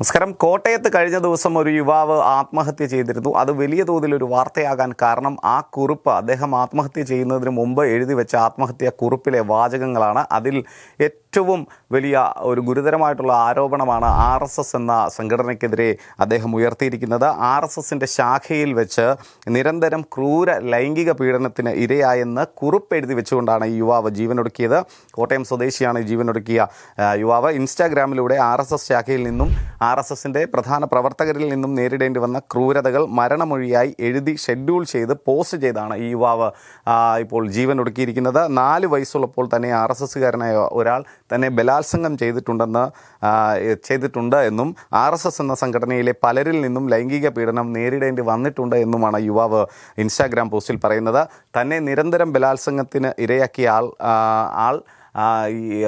നമസ്കാരം. കോട്ടയത്ത് കഴിഞ്ഞ ദിവസം ഒരു യുവാവ് ആത്മഹത്യ ചെയ്തിരുന്നു. അത് വലിയ തോതിൽ ഒരു വാർത്തയാകാൻ കാരണം ആ കുറിപ്പ് അദ്ദേഹം ആത്മഹത്യ ചെയ്യുന്നതിന് മുമ്പ് എഴുതി വെച്ച ആത്മഹത്യാ കുറിപ്പിലെ വാചകങ്ങളാണ്. അതിൽ ഏറ്റവും വലിയ ഒരു ഗുരുതരമായിട്ടുള്ള ആരോപണമാണ് ആർ എസ് എസ് എന്ന സംഘടനയ്ക്കെതിരെ അദ്ദേഹം ഉയർത്തിയിരിക്കുന്നത്. ആർ എസ് എസിന്റെ ശാഖയിൽ വെച്ച് നിരന്തരം ക്രൂര ലൈംഗിക പീഡനത്തിന് ഇരയായെന്ന് കുറിപ്പ് എഴുതി വെച്ചുകൊണ്ടാണ് ഈ യുവാവ് ജീവനൊടുക്കിയത്. കോട്ടയം സ്വദേശിയാണ് ജീവനൊടുക്കിയ യുവാവ്. ഇൻസ്റ്റാഗ്രാമിലൂടെ ആർ എസ് എസ് ശാഖയിൽ നിന്നും ആർ എസ് എസിന്റെ പ്രധാന പ്രവർത്തകരിൽ നിന്നും നേരിടേണ്ടി വന്ന ക്രൂരതകൾ മരണമൊഴിയായി എഴുതി ഷെഡ്യൂൾ ചെയ്ത് പോസ്റ്റ് ചെയ്താണ് ഈ യുവാവ് ഇപ്പോൾ ജീവനൊടുക്കിയിരിക്കുന്നത്. നാല് വയസ്സുള്ളപ്പോൾ തന്നെ ആർ എസ് എസ്സുകാരനായ ഒരാൾ തന്നെ ബലാത്സംഗം ചെയ്തിട്ടുണ്ടെന്ന് ചെയ്തിട്ടുണ്ട് എന്നും ആർ എസ് എസ് എന്ന സംഘടനയിലെ പലരിൽ നിന്നും ലൈംഗിക പീഡനം നേരിടേണ്ടി വന്നിട്ടുണ്ട് എന്നുമാണ് യുവാവ് ഇൻസ്റ്റാഗ്രാം പോസ്റ്റിൽ പറയുന്നത്. തന്നെ നിരന്തരം ബലാത്സംഗത്തിന് ഇരയാക്കിയ ആൾ ആൾ ഈ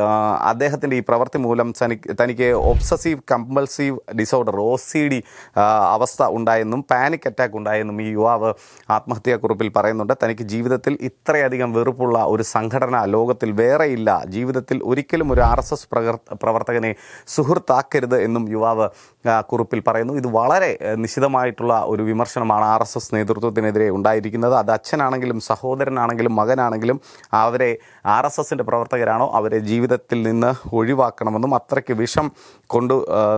അദ്ദേഹത്തിന്റെ ഈ പ്രവൃത്തി മൂലം തനിക്ക് obsessive compulsive disorder O C D അവസ്ഥ ഉണ്ടായെന്നും പാനിക് അറ്റാക്ക് ഉണ്ടായെന്നും ഈ യുവാവ് ആത്മഹത്യാക്കുറിപ്പിൽ പറയുന്നുണ്ട്. തനിക്ക് ജീവിതത്തിൽ ഇത്രയധികം വെറുപ്പുള്ള ഒരു സംഘടന ലോകത്തിൽ വേറെയില്ല. ജീവിതത്തിൽ ഒരിക്കലും ഒരു ആർ എസ് എസ് പ്രവർത്തകനെ സുഹൃത്താക്കരുത് എന്നും യുവാവ് കുറിപ്പിൽ പറയുന്നു. ഇത് വളരെ നിശിതമായിട്ടുള്ള ഒരു വിമർശനമാണ് ആർ എസ് എസ് നേതൃത്വത്തിനെതിരെ ഉണ്ടായിരിക്കുന്നത്. അത് അച്ഛനാണെങ്കിലും സഹോദരനാണെങ്കിലും മകനാണെങ്കിലും അവരെ ആർ എസ് എസിന്റെ പ്രവർത്തകരാണോ അവരെ ജീവിതത്തിൽ നിന്ന് ഒഴിവാക്കണമെന്നും അത്രയ്ക്ക് വിഷം കൊണ്ട്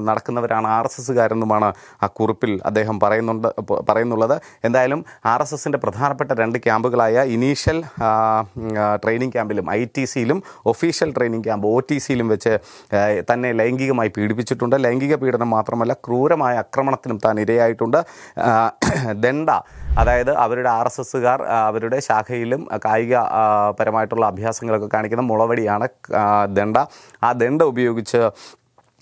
നടക്കുന്നവരാണ് ആർ എസ് എസ്സുകാരെന്നുമാണ് ആ കുറിപ്പിൽ അദ്ദേഹം പറയുന്നുണ്ട് പറയുന്നുള്ളത്. എന്തായാലും ആർ എസ് എസിന്റെ പ്രധാനപ്പെട്ട രണ്ട് ക്യാമ്പുകളായ ഇനീഷ്യൽ ട്രെയിനിങ് ക്യാമ്പിലും I T സിയിലും official training camp O T സിയിലും വെച്ച് തന്നെ ലൈംഗികമായി പീഡിപ്പിച്ചിട്ടുണ്ട്. ലൈംഗിക പീഡനം മാത്രമല്ല ക്രൂരമായ ആക്രമണത്തിനും താൻ ഇരയായിട്ടുണ്ട്. ദണ്ഡ അതായത് അവരുടെ ആർ എസ് എസ്സുകാർ അവരുടെ ശാഖയിലും കായിക പരമായിട്ടുള്ള അഭ്യാസങ്ങളൊക്കെ കാണിക്കുന്ന മുളവടിയാണ് ദണ്ട. ആ ദണ്ഡ ഉപയോഗിച്ച്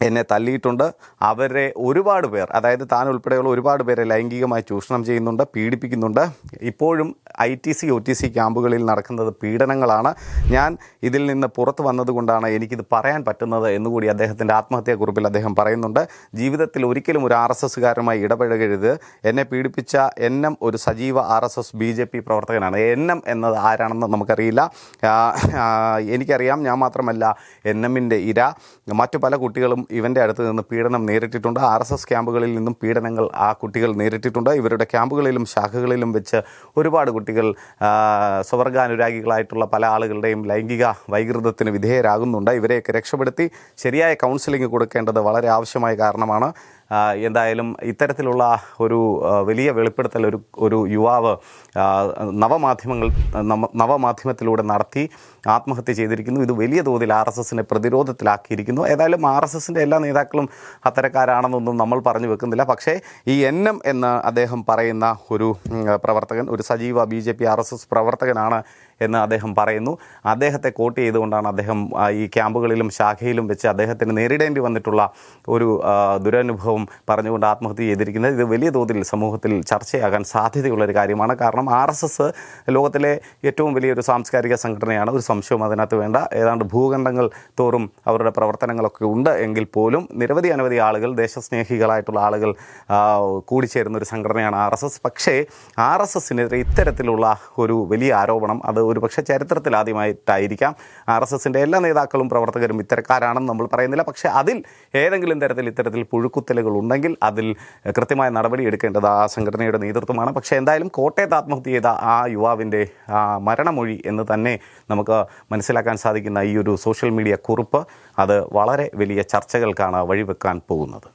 എന്നെ തല്ലിയിട്ടുണ്ട് അവരെ ഒരുപാട് പേർ അതായത് താൻ ഉൾപ്പെടെയുള്ള ഒരുപാട് പേരെ ലൈംഗികമായി ചൂഷണം ചെയ്യുന്നുണ്ട് പീഡിപ്പിക്കുന്നുണ്ട്. ഇപ്പോഴും I T C O T C ക്യാമ്പുകളിൽ നടക്കുന്നത് പീഡനങ്ങളാണ്. ഞാൻ ഇതിൽ നിന്ന് പുറത്തു വന്നതുകൊണ്ടാണ് എനിക്കിത് പറയാൻ പറ്റുന്നത് എന്നുകൂടി അദ്ദേഹത്തിന്റെ ആത്മഹത്യാക്കുറിപ്പിൽ അദ്ദേഹം പറയുന്നുണ്ട്. ജീവിതത്തിൽ ഒരിക്കലും ഒരു ആർ എസ് എസ്സുകാരുമായി ഇടപഴകരുത്. എന്നെ പീഡിപ്പിച്ച എൻ എം ഒരു സജീവ R S S B J P പ്രവർത്തകനാണ്. എൻ എം എന്നത് ആരാണെന്ന് നമുക്കറിയില്ല. എനിക്കറിയാം ഞാൻ മാത്രമല്ല എൻ എമ്മിന്റെ ഇര. മറ്റു പല കുട്ടികളും ഇവന്റെ അടുത്ത് നിന്ന് പീഡനം നേരിട്ടിട്ടുണ്ട്. ആർ എസ് എസ് ക്യാമ്പുകളിൽ നിന്നും പീഡനങ്ങൾ ആ കുട്ടികൾ നേരിട്ടിട്ടുണ്ട്. ഇവരുടെ ക്യാമ്പുകളിലും ശാഖകളിലും വെച്ച് ഒരുപാട് കുട്ടികൾ സ്വർഗാനുരാഗികളായിട്ടുള്ള പല ആളുകളുടെയും ലൈംഗിക വൈകൃതത്തിന് വിധേയരാകുന്നുണ്ട്. ഇവരെയൊക്കെ രക്ഷപ്പെടുത്തി ശരിയായ കൗൺസിലിംഗ് കൊടുക്കേണ്ടത് വളരെ ആവശ്യമായ കാരണമാണ്. എന്തായാലും ഇത്തരത്തിലുള്ള ഒരു വലിയ വെളിപ്പെടുത്തൽ ഒരു ഒരു യുവാവ് നവമാധ്യമങ്ങൾ നവമാധ്യമത്തിലൂടെ നടത്തി ആത്മഹത്യ ചെയ്തിരിക്കുന്നു. ഇത് വലിയ തോതിൽ ആർ എസ് എസിനെ പ്രതിരോധത്തിലാക്കിയിരിക്കുന്നു. ഏതായാലും ആർ എസ് എസിന്റെ എല്ലാ നേതാക്കളും അത്തരക്കാരാണെന്നൊന്നും നമ്മൾ പറഞ്ഞു വെക്കുന്നില്ല. പക്ഷേ ഈ എൻ എം എന്ന് അദ്ദേഹം പറയുന്ന ഒരു പ്രവർത്തകൻ ഒരു സജീവ B J P R S S പ്രവർത്തകനാണ് എന്ന് അദ്ദേഹം പറയുന്നു. അദ്ദേഹത്തെ കോട്ട് ചെയ്തുകൊണ്ടാണ് അദ്ദേഹം ഈ ക്യാമ്പുകളിലും ശാഖയിലും വെച്ച് അദ്ദേഹത്തിന് നേരിടേണ്ടി വന്നിട്ടുള്ള ഒരു ദുരനുഭവം പറഞ്ഞുകൊണ്ട് ആത്മഹത്യ ചെയ്തിരിക്കുന്നത്. ഇത് വലിയ തോതിൽ സമൂഹത്തിൽ ചർച്ചയാകാൻ സാധ്യതയുള്ളൊരു കാര്യമാണ്. കാരണം ആർ എസ് എസ് ലോകത്തിലെ ഏറ്റവും വലിയൊരു സാംസ്കാരിക സംഘടനയാണ്. ഒരു സംശയവും അതിനകത്ത് വേണ്ട. ഏതാണ്ട് ഭൂഖണ്ഡങ്ങൾ തോറും അവരുടെ പ്രവർത്തനങ്ങളൊക്കെ ഉണ്ട് എങ്കിൽ പോലും നിരവധി അനവധി ആളുകൾ ദേശസ്നേഹികളായിട്ടുള്ള ആളുകൾ കൂടിച്ചേരുന്ന ഒരു സംഘടനയാണ് ആർ എസ് എസ്. പക്ഷേ ആർ എസ് എസിനെതിരെ ഇത്തരത്തിലുള്ള ഒരു വലിയ ആരോപണം അത് ഒരു പക്ഷേ ചരിത്രത്തിൽ ആദ്യമായിട്ടായിരിക്കാം ആർ എസ് എസിന്റെ എല്ലാ നേതാക്കളും പ്രവർത്തകരും ഇത്തരക്കാരാണെന്ന് നമ്മൾ പറയുന്നില്ല. പക്ഷേ അതിൽ ഏതെങ്കിലും തരത്തിൽ ഇത്തരത്തിൽ പുഴുക്കുത്തലുകൾ ഉണ്ടെങ്കിൽ അതിൽ കൃത്യമായ നടപടി എടുക്കേണ്ടത് ആ സംഘടനയുടെ നേതൃത്വമാണ്. പക്ഷേ എന്തായാലും കോട്ടയത്ത് ആത്മഹത്യ ചെയ്ത ആ യുവാവിന്റെ മരണമൊഴി എന്ന് തന്നെ നമുക്ക് മനസ്സിലാക്കാൻ സാധിക്കുന്ന ഈ ഒരു സോഷ്യൽ മീഡിയ കുറിപ്പ് അത് വളരെ വലിയ ചർച്ചകൾക്കാണ് വഴിവെക്കാൻ പോകുന്നത്.